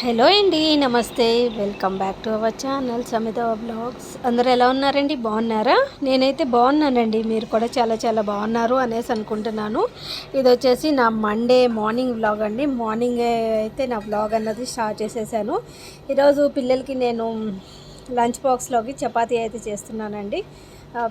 Hello అండి నమస్తే. Welcome back to our channel Samitha blogs అందరూ ఎలా ఉన్నారండి? బాగున్నారా? నేనైతే బాగున్నానండి. మీరు కూడా చాలా చాలా బాగున్నారు అనేసి అనుకుంటున్నాను. ఇది వచ్చేసి నా మండే మార్నింగ్ వ్లాగ్ అండి. మార్నింగ్ అయితే నా వ్లాగ్ అన్నది స్టార్ట్ చేసేసాను. ఈరోజు పిల్లలకి నేను లంచ్ బాక్స్లోకి చపాతీ అయితే చేస్తున్నానండి.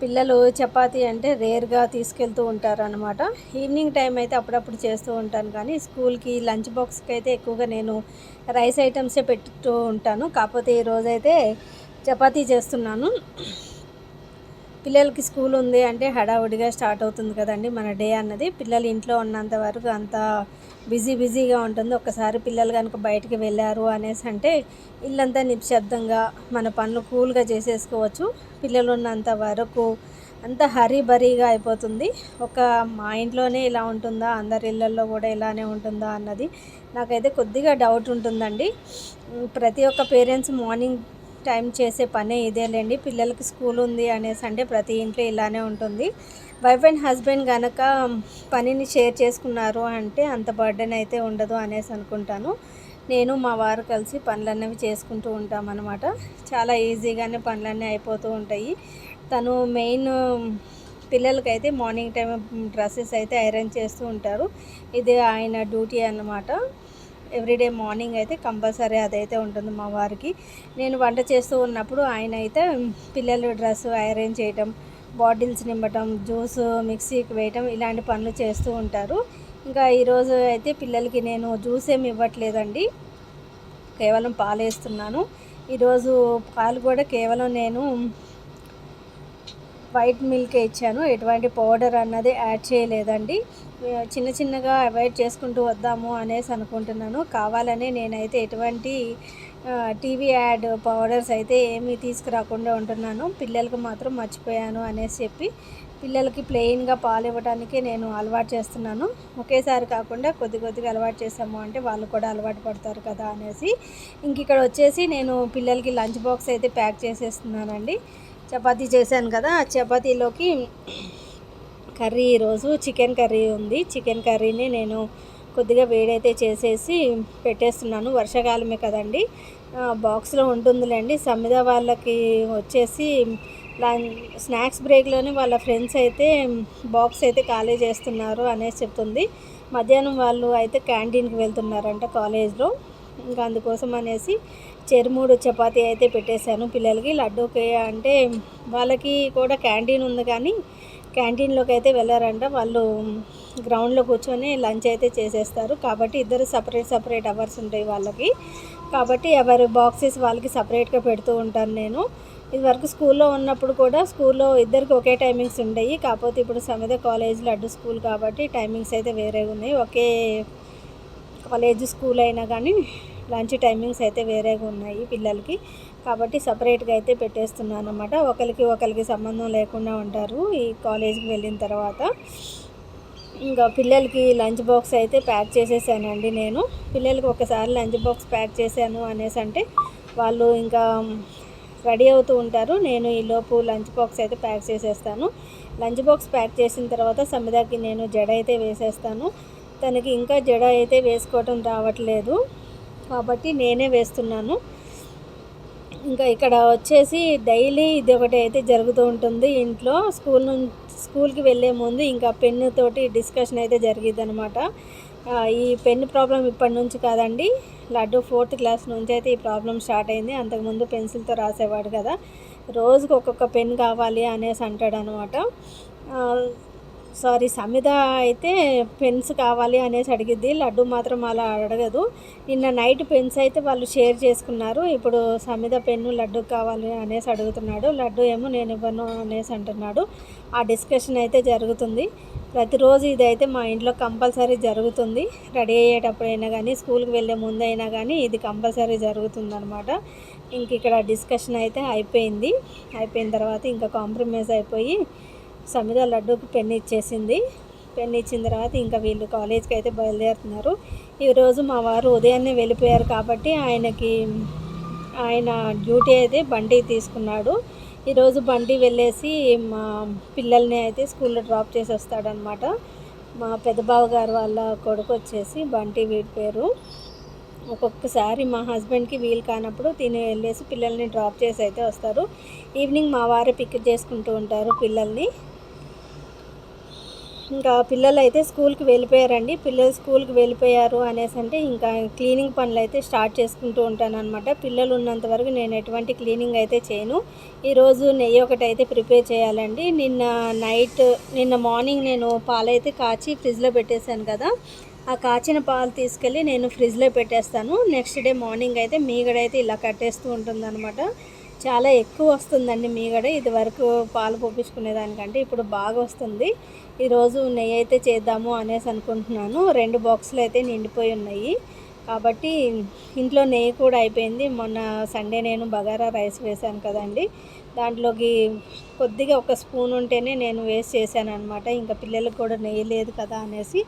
పిల్లలు చపాతీ అంటే రేర్గా తీసుకెళ్తూ ఉంటారు అనమాట ఈవినింగ్ టైం అయితే అప్పుడప్పుడు చేస్తూ ఉంటాను కానీ స్కూల్కి లంచ్ బాక్స్కి అయితే ఎక్కువగా నేను రైస్ ఐటమ్సే పెట్టుతూ ఉంటాను. కాకపోతే ఈరోజైతే చపాతీ చేస్తున్నాను. పిల్లలకి స్కూల్ ఉంది అంటే హడావుడిగా స్టార్ట్ అవుతుంది కదండి మన డే అన్నది. పిల్లలు ఇంట్లో ఉన్నంత వరకు అంత బిజీ బిజీగా ఉంటుంది. ఒక్కసారి పిల్లలు కనుక బయటికి వెళ్ళారు అనేసి అంటే ఇల్లంతా నిశ్శబ్దంగా మన పనులు కూల్గా చేసేసుకోవచ్చు. పిల్లలు ఉన్నంత వరకు అంత హరీ బరీగా అయిపోతుంది. ఒక మా ఇంట్లోనే ఇలా ఉంటుందా? అందరి ఇళ్ళల్లో కూడా ఇలానే ఉంటుందా అన్నది నాకైతే కొద్దిగా డౌట్ ఉంటుందండి. ప్రతి ఒక్క పేరెంట్స్ మార్నింగ్ టైం చేసే పనే ఇదేలేండి పిల్లలకి స్కూల్ ఉంది అనేసి అంటే ప్రతి ఇంట్లో ఇలానే ఉంటుంది. వైఫ్ అండ్ హస్బెండ్ కనుక పనిని షేర్ చేసుకున్నారు అంటే అంత బర్డెన్ అయితే ఉండదు అనేసి అనుకుంటాను. నేను మా వారు కలిసి పనులన్నవి చేసుకుంటూ ఉంటాం అనమాట చాలా ఈజీగానే పనులన్నీ అయిపోతూ ఉంటాయి. తను మెయిన్ పిల్లలకైతే మార్నింగ్ టైం డ్రెస్సెస్ అయితే ఐరన్ చేస్తూ ఉంటారు. ఇది ఆయన డ్యూటీ అన్నమాట. ఎవ్రీడే మార్నింగ్ అయితే కంపల్సరీ అదైతే ఉంటుంది మా వారికి. నేను వంట చేస్తూ ఉన్నప్పుడు ఆయన అయితే పిల్లలు డ్రెస్ ఐరన్ చేయటం బాటిల్స్ నింపటం జ్యూస్ మిక్సీకి వేయటం ఇలాంటి పనులు చేస్తూ ఉంటారు. ఇంకా ఈరోజు అయితే పిల్లలకి నేను జ్యూస్ ఏమి ఇవ్వట్లేదండి. కేవలం పాలు వేస్తున్నాను ఈరోజు పాలు కూడా కేవలం నేను వైట్ మిల్క్ ఇచ్చాను. ఎటువంటి పౌడర్ అన్నది యాడ్ చేయలేదండి. చిన్న చిన్నగా అవాయిడ్ చేసుకుంటూ వద్దాము అనేసి అనుకుంటున్నాను. కావాలని నేనైతే ఎటువంటి టీవీ యాడ్ పౌడర్స్ అయితే ఏమీ తీసుకురాకుండా ఉంటున్నాను. పిల్లలకు మాత్రం మర్చిపోయాను అనేసి చెప్పి పిల్లలకి ప్లెయిన్గా పాలు ఇవ్వడానికి నేను అలవాటు చేస్తున్నాను. ఒకేసారి కాకుండా కొద్ది కొద్దిగా అలవాటు చేసాము అంటే వాళ్ళు కూడా అలవాటు పడతారు కదా అనేసి. ఇంక ఇక్కడ వచ్చేసి నేను పిల్లలకి లంచ్ బాక్స్ అయితే ప్యాక్ చేసేస్తున్నానండి. చపాతీ చేశాను కదా ఆ చపాతీలోకి కర్రీ ఈరోజు చికెన్ కర్రీ ఉంది. చికెన్ కర్రీని నేను కొద్దిగా వేడైతే చేసేసి పెట్టేస్తున్నాను. వర్షాకాలమే కదండి. బాక్స్లో ఉంటుందిలేండి. సమిద వాళ్ళకి వచ్చేసి స్నాక్స్ బ్రేక్లోనే వాళ్ళ ఫ్రెండ్స్ అయితే బాక్స్ అయితే ఖాళీ చేస్తున్నారు అనేసి చెప్తుంది. మధ్యాహ్నం వాళ్ళు అయితే క్యాంటీన్కి వెళ్తున్నారంట కాలేజ్లో. ఇంకా అందుకోసం అనేసి చెరుమూడు చపాతీ అయితే పెట్టేశాను పిల్లలకి. లడ్డూకి అంటే వాళ్ళకి కూడా క్యాంటీన్ ఉంది కానీ క్యాంటీన్లోకి అయితే వెళ్ళారంట. వాళ్ళు గ్రౌండ్లో కూర్చొని లంచ్ అయితే చేసేస్తారు. కాబట్టి ఇద్దరు సపరేట్ సపరేట్ అవర్స్ ఉంటాయి వాళ్ళకి. కాబట్టి ఎవరి బాక్సెస్ వాళ్ళకి సపరేట్గా పెడుతూ ఉంటాను నేను. ఇదివరకు స్కూల్లో ఉన్నప్పుడు కూడా స్కూల్లో ఇద్దరికి ఒకే టైమింగ్స్ ఉండేవి. కాకపోతే ఇప్పుడు సమేత కాలేజ్ లడ్డు స్కూల్ కాబట్టి టైమింగ్స్ అయితే వేరే ఉన్నాయి. ఒకే కాలేజ్ స్కూల్ అయినా కానీ లంచ్ టైమింగ్స్ అయితే వేరేగా ఉన్నాయి పిల్లలకి. కాబట్టి సపరేట్గా అయితే పెట్టేస్తున్నాను అనమాట ఒకరికి ఒకరికి సంబంధం లేకుండా ఉంటారు ఈ కాలేజ్కి వెళ్ళిన తర్వాత. ఇంకా పిల్లలకి లంచ్ బాక్స్ అయితే ప్యాక్ చేసేసానండి నేను. పిల్లలకి ఒకసారి లంచ్ బాక్స్ ప్యాక్ చేశాను అనేసి అంటే వాళ్ళు ఇంకా రెడీ అవుతూ ఉంటారు. నేను ఈ లోపు లంచ్ బాక్స్ అయితే ప్యాక్ చేసేస్తాను. లంచ్ బాక్స్ ప్యాక్ చేసిన తర్వాత సమిదాకి నేను జడ అయితే వేసేస్తాను. తనకి ఇంకా జడ అయితే వేసుకోవటం రావట్లేదు. కాబట్టి నేనే వేస్తున్నాను. ఇంకా ఇక్కడ వచ్చేసి డైలీ ఇది ఒకటి అయితే జరుగుతూ ఉంటుంది ఇంట్లో. స్కూల్ నుంచి స్కూల్కి వెళ్ళే ముందు ఇంకా పెన్నుతోటి డిస్కషన్ అయితే జరిగింది అనమాట ఈ పెన్ ప్రాబ్లం ఇప్పటి నుంచి కాదండి. లడ్డు ఫోర్త్ క్లాస్ నుంచి అయితే ఈ ప్రాబ్లం స్టార్ట్ అయింది. అంతకుముందు పెన్సిల్తో రాసేవాడు కదా. రోజుకి ఒక్కొక్క పెన్ కావాలి అనేసి అంటాడు అనమాట సారీ సమిత అయితే పెన్స్ కావాలి అనేసి అడిగిద్ది. లడ్డు మాత్రం అలా అడగదు. నిన్న నైట్ పెన్స్ అయితే వాళ్ళు షేర్ చేసుకున్నారు. ఇప్పుడు సమిత పెన్ను లడ్డు కావాలి అనేసి అడుగుతున్నాడు. లడ్డు ఏమో నేను ఇవ్వను అనేసి అంటున్నాడు. ఆ డిస్కషన్ అయితే జరుగుతుంది. ప్రతిరోజు ఇదైతే మా ఇంట్లో కంపల్సరీ జరుగుతుంది. రెడీ అయ్యేటప్పుడైనా కానీ స్కూల్కి వెళ్ళే ముందు అయినా కానీ ఇది కంపల్సరీ జరుగుతుందనమాట ఇంక ఇక్కడ డిస్కషన్ అయితే అయిపోయింది. అయిపోయిన తర్వాత ఇంకా కాంప్రమైజ్ అయిపోయి సమిద లడ్డూకి పెన్ను ఇచ్చేసింది. పెన్ను ఇచ్చిన తర్వాత ఇంకా వీళ్ళు కాలేజ్కి అయితే బయలుదేరుతున్నారు. ఈరోజు మా వారు ఉదయాన్నే వెళ్ళిపోయారు కాబట్టి ఆయనకి ఆయన డ్యూటీ అయితే బండి తీసుకున్నాడు. ఈరోజు బండి వెళ్ళేసి మా పిల్లల్ని అయితే స్కూల్లో డ్రాప్ చేసి వస్తాడనమాట మా పెద్ద బావ గారు వాళ్ళ కొడుకు వచ్చేసి బంటి వీడి పేరు ఒక్కొక్కసారి మా హస్బెండ్కి వీలు కానప్పుడు తిని వెళ్ళేసి పిల్లల్ని డ్రాప్ చేసి అయితే వస్తారు. ఈవినింగ్ మా వారే పిక్ చేసుకుంటూ ఉంటారు పిల్లల్ని. ఇంకా పిల్లలు అయితే స్కూల్కి వెళ్ళిపోయారండి. పిల్లలు స్కూల్కి వెళ్ళిపోయారు అనేసి అంటే ఇంకా క్లీనింగ్ పనులు అయితే స్టార్ట్ చేసుకుంటూ ఉంటాను అనమాట పిల్లలు ఉన్నంత వరకు నేను ఎటువంటి క్లీనింగ్ అయితే చేయను. ఈరోజు నెయ్యి ఒకటి అయితే ప్రిపేర్ చేయాలండి. నిన్న నైట్ నిన్న మార్నింగ్ నేను పాలైతే కాచి ఫ్రిడ్జ్లో పెట్టేశాను కదా. ఆ కాచిన పాలు తీసుకెళ్ళి నేను ఫ్రిడ్జ్లో పెట్టేస్తాను. నెక్స్ట్ డే మార్నింగ్ అయితే మీగడైతే ఇలా కట్టేస్తూ ఉంటుందన్నమాట. చాలా ఎక్కువ వస్తుందండి మీగడ. ఇది వరకు పాలు పోపించుకునే దానికంటే ఇప్పుడు బాగా వస్తుంది. ఈరోజు నెయ్యి అయితే చేద్దాము అనేసి అనుకుంటున్నాను. రెండు బాక్సులు అయితే నిండిపోయి ఉన్నాయి. కాబట్టి ఇంట్లో నెయ్యి కూడా అయిపోయింది. మొన్న సండే నేను బగారా రైస్ వేశాను కదండి. దాంట్లోకి కొద్దిగా ఒక స్పూన్ ఉంటేనే నేను వేస్ట్ చేశాను అనమాట ఇంకా పిల్లలకు కూడా నెయ్యి లేదు కదా అనేసి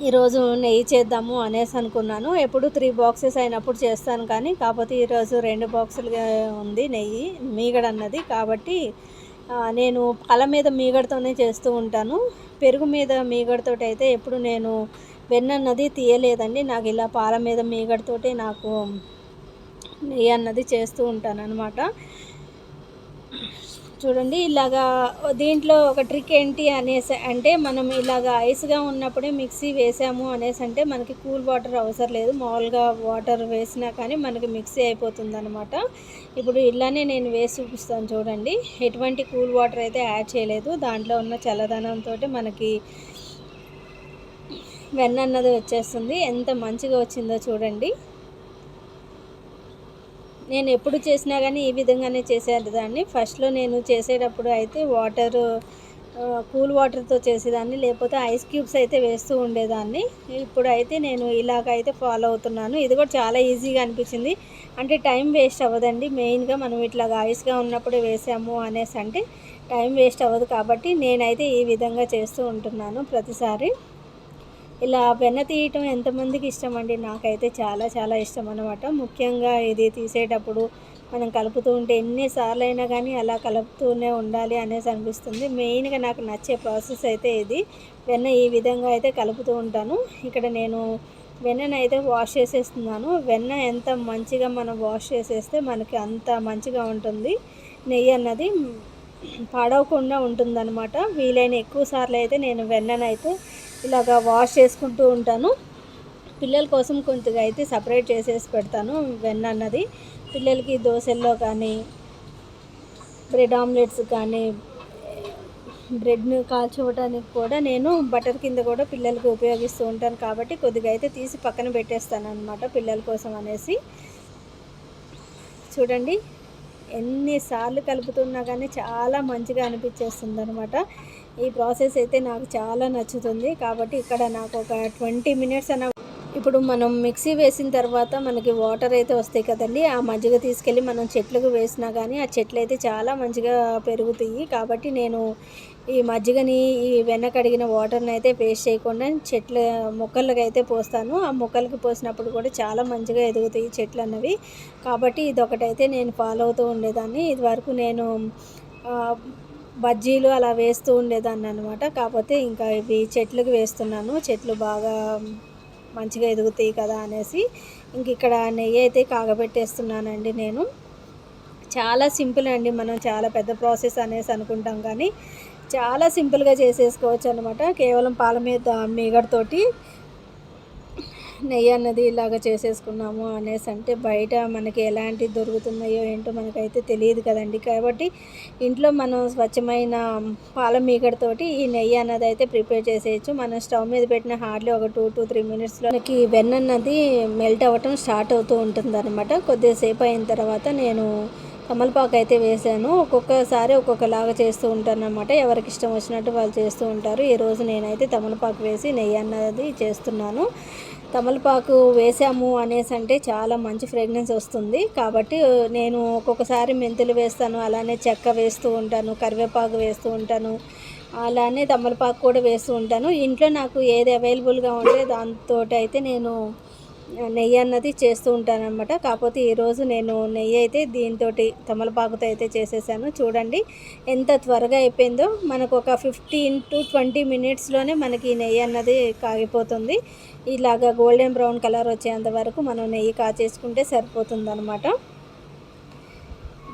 ఈరోజు నెయ్యి చేద్దాము అనేసి అనుకున్నాను. ఎప్పుడు త్రీ బాక్సెస్ అయినప్పుడు చేస్తాను కానీ కాకపోతే ఈరోజు రెండు బాక్సులుగా ఉంది నెయ్యి మీగడ అన్నది. కాబట్టి నేను పాల మీద మీగడతోనే చేస్తూ ఉంటాను. పెరుగు మీద మీగడతో అయితే ఎప్పుడు నేను వెన్న అన్నది తీయలేదండి. నాకు ఇలా పాల మీద మీగడతోటే నాకు నెయ్యి అన్నది చేస్తూ ఉంటాను అనమాట చూడండి ఇలాగా దీంట్లో ఒక ట్రిక్ ఏంటి అనేసి అంటే మనం ఇలాగ ఐస్గా ఉన్నప్పుడే మిక్సీ వేసాము అనేసి అంటే మనకి కూల్ వాటర్ అవసరం లేదు. మామూలుగా వాటర్ వేసినా కానీ మనకి మిక్సీ అయిపోతుంది అనమాట ఇప్పుడు ఇలానే నేను వేసి చూపిస్తాను చూడండి. ఎటువంటి కూల్ వాటర్ అయితే యాడ్ చేయలేదు. దాంట్లో ఉన్న చల్లదనంతో మనకి వెన్న అన్నది వచ్చేస్తుంది. ఎంత మంచిగా వచ్చిందో చూడండి. నేను ఎప్పుడు చేసినా కానీ ఈ విధంగానే చేసేదాన్ని. ఫస్ట్లో నేను చేసేటప్పుడు అయితే వాటర్ కూల్ వాటర్తో చేసేదాన్ని. లేకపోతే ఐస్ క్యూబ్స్ అయితే వేస్తూ ఉండేదాన్ని. ఇప్పుడు అయితే నేను ఇలాగైతే ఫాలో అవుతున్నాను. ఇది కూడా చాలా ఈజీగా అనిపించింది. అంటే టైం వేస్ట్ అవ్వదండి. మెయిన్గా మనం ఇట్లా ఐస్గా ఉన్నప్పుడే వేసాము అనేసి అంటే టైం వేస్ట్ అవ్వదు కాబట్టి నేనైతే ఈ విధంగా చేస్తూ ఉంటున్నాను ప్రతిసారి. ఇలా వెన్న తీయటం ఎంతమందికి ఇష్టం అండి నాకైతే చాలా చాలా ఇష్టం అనమాట ముఖ్యంగా ఇది తీసేటప్పుడు మనం కలుపుతూ ఉంటే ఎన్నిసార్లు అయినా కానీ అలా కలుపుతూనే ఉండాలి అనేసి అనిపిస్తుంది. మెయిన్గా నాకు నచ్చే ప్రాసెస్ అయితే ఇది. వెన్న ఈ విధంగా అయితే కలుపుతూ ఉంటాను. ఇక్కడ నేను వెన్నను అయితే వాష్ చేసేస్తున్నాను. వెన్న ఎంత మంచిగా మనం వాష్ చేసేస్తే మనకి అంత మంచిగా ఉంటుంది. నెయ్యి అన్నది పాడవకుండా ఉంటుందన్నమాట. వీలైన ఎక్కువ సార్లు అయితే నేను వెన్ననైతే ఇలాగా వాష్ చేసుకుంటూ ఉంటాను. పిల్లల కోసం కొద్దిగా అయితే సపరేట్ చేసేసి పెడతాను వెన్న అన్నది. పిల్లలకి దోశల్లో కానీ బ్రెడ్ ఆమ్లెట్స్ కానీ బ్రెడ్ని కాల్చుకోవడానికి కూడా నేను బటర్ కింద కూడా పిల్లలకి ఉపయోగిస్తూ ఉంటాను కాబట్టి కొద్దిగా అయితే తీసి పక్కన పెట్టేస్తాను అనమాట పిల్లల కోసం అనేసి. చూడండి ఎన్నిసార్లు కలుపుతున్నా కానీ చాలా మంచిగా అనిపించేస్తుంది అనమాట ఈ ప్రాసెస్ అయితే నాకు చాలా నచ్చుతుంది కాబట్టి ఇక్కడ నాకు ఒక ట్వంటీ మినిట్స్ అన్న ఇప్పుడు మనం మిక్సీ వేసిన తర్వాత మనకి వాటర్ అయితే వస్తాయి కదండి ఆ మజ్జిగ తీసుకెళ్ళి మనం చెట్లకు వేసినా కానీ ఆ చెట్లు అయితే చాలా మంచిగా పెరుగుతాయి. కాబట్టి నేను ఈ మజ్జిగని ఈ వెన్న కడిగిన వాటర్ని అయితే వేస్ట్ చేయకుండా చెట్ల మొక్కలకి అయితే పోస్తాను. ఆ మొక్కలకి పోసినప్పుడు కూడా చాలా మంచిగా ఎదుగుతాయి చెట్లు అన్నవి. కాబట్టి ఇదొకటైతే నేను ఫాలో అవుతూ ఉండేదాన్ని. ఇది వరకు నేను బజ్జీలు అలా వేస్తూ ఉండేదాన్ని అనమాట కాకపోతే ఇంకా ఇవి చెట్లకు వేస్తున్నాను. చెట్లు బాగా మంచిగా ఎదుగుతాయి కదా అనేసి ఇంక ఇక్కడ నెయ్యి అయితే కాగబెట్టేస్తున్నానండి నేను. చాలా సింపుల్ అండి. మనం చాలా పెద్ద ప్రాసెస్ అనేసి అనుకుంటాం కానీ చాలా సింపుల్గా చేసేసుకోవచ్చు అనమాట కేవలం పాల మీద మీగడతోటి నెయ్యి అన్నది ఇలాగ చేసేసుకున్నాము అనేసి అంటే బయట మనకి ఎలాంటి దొరుకుతున్నాయో ఏంటో మనకైతే తెలియదు కదండి. కాబట్టి ఇంట్లో మనం స్వచ్ఛమైన పాల మీగడతోటి ఈ నెయ్యి అన్నది అయితే ప్రిపేర్ చేసేయచ్చు. మనం స్టవ్ మీద పెట్టిన హార్డ్లీ ఒక టూ టూ త్రీ మినిట్స్లో మనకి వెన్న అన్నది మెల్ట్ అవ్వటం స్టార్ట్ అవుతూ ఉంటుంది అనమాట కొద్దిసేపు అయిన తర్వాత నేను తమలపాకు అయితే వేసాను. ఒక్కొక్కసారి ఒక్కొక్కలాగా చేస్తూ ఉంటాను అనమాట ఎవరికి ఇష్టం వచ్చినట్టు వాళ్ళు చేస్తూ ఉంటారు. ఈరోజు నేనైతే తమలపాకు వేసి నెయ్యి అన్నది చేస్తున్నాను. తమలపాకు వేసాము అనేసి అంటే చాలా మంచి ఫ్రేగ్రెన్స్ వస్తుంది. కాబట్టి నేను ఒక్కొక్కసారి మెంతులు వేస్తాను అలానే చెక్క వేస్తూ ఉంటాను కరివేపాకు వేస్తూ ఉంటాను అలానే తమలపాకు కూడా వేస్తూ ఉంటాను. ఇంట్లో నాకు ఏది అవైలబుల్గా ఉంటే దాంతో అయితే నేను నెయ్యి అన్నది చేస్తూ ఉంటాను అనమాట కాకపోతే ఈరోజు నేను నెయ్యి అయితే దీంతో తమలపాకుతో అయితే చేసేసాను. చూడండి ఎంత త్వరగా అయిపోయిందో. మనకు ఒక ఫిఫ్టీన్ టు ట్వంటీ మినిట్స్లోనే మనకి నెయ్యి అన్నది కాగిపోతుంది. ఇలాగా గోల్డెన్ బ్రౌన్ కలర్ వచ్చేంత వరకు మనం నెయ్యి కాచేసుకుంటే సరిపోతుంది అనమాట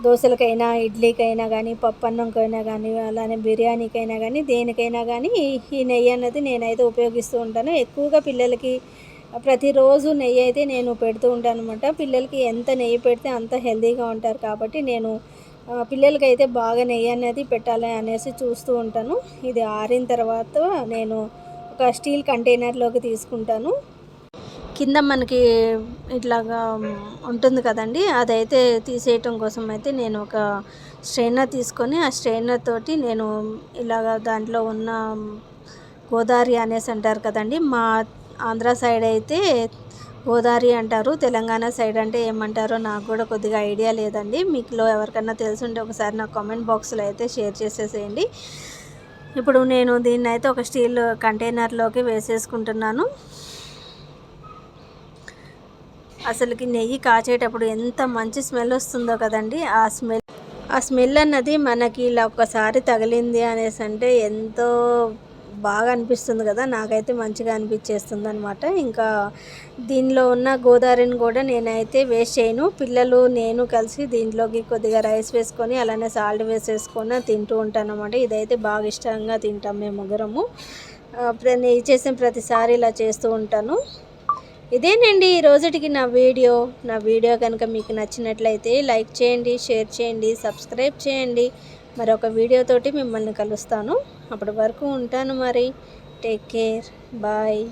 దోశలకైనా ఇడ్లీకైనా కానీ పప్పన్నంకైనా కానీ అలానే బిర్యానీకైనా కానీ దేనికైనా కానీ ఈ నెయ్యి అన్నది నేనైతే ఉపయోగిస్తూ ఉంటాను. ఎక్కువగా పిల్లలకి ప్రతిరోజు నెయ్యి అయితే నేను పెడుతూ ఉంటాను అనమాట పిల్లలకి ఎంత నెయ్యి పెడితే అంత హెల్తీగా ఉంటారు కాబట్టి నేను పిల్లలకి అయితే బాగా నెయ్యి అనేది పెట్టాలి అనేసి చూస్తూ ఉంటాను. ఇది ఆరిన తర్వాత నేను ఒక స్టీల్ కంటైనర్లోకి తీసుకుంటాను. కింద మనకి ఇట్లాగా ఉంటుంది కదండి అదైతే తీసేయటం కోసం అయితే నేను ఒక స్ట్రైనర్ తీసుకొని ఆ స్ట్రైనర్ తోటి నేను ఇలాగ దాంట్లో ఉన్న గోదావరి అనేసి అంటారు కదండి మా ఆంధ్ర సైడ్ అయితే గోదావరి అంటారు తెలంగాణ సైడ్ అంటే ఏమంటారో నాకు కూడా కొద్దిగా ఐడియా లేదండి. మీకులో ఎవరికన్నా తెలుసుంటే ఒకసారి నా కామెంట్ బాక్స్లో అయితే షేర్ చేసేసేయండి. ఇప్పుడు నేను దీన్ని అయితే ఒక స్టీల్ కంటైనర్లోకి వేసేసుకుంటున్నాను. అసలుకి నెయ్యి కాచేటప్పుడు ఎంత మంచి స్మెల్ వస్తుందో కదండి ఆ స్మెల్. ఆ స్మెల్ అన్నది మనకి ఇలా ఒక్కసారి తగిలింది అనేసి అంటే ఎంతో బాగా అనిపిస్తుంది కదా నాకైతే మంచిగా అనిపించేస్తుంది అనమాట ఇంకా దీనిలో ఉన్న గోదావరిని కూడా నేనైతే వేస్ట్ చేయను. పిల్లలు నేను కలిసి దీంట్లోకి కొద్దిగా రైస్ వేసుకొని అలానే సాల్ట్ వేసేసుకొని తింటూ ఉంటాను అనమాట ఇదైతే బాగా ఇష్టంగా తింటాం మేము ముగ్గురము. నేను చేసిన ప్రతిసారి ఇలా చేస్తూ ఉంటాను. ఇదేనండి ఈ రోజుటికి నా వీడియో. నా వీడియో కనుక మీకు నచ్చినట్లయితే లైక్ చేయండి షేర్ చేయండి సబ్స్క్రైబ్ చేయండి. మరొక వీడియోతోటి మిమ్మల్ని కలుస్తాను. అప్పటి వరకు ఉంటాను మరి. Take care bye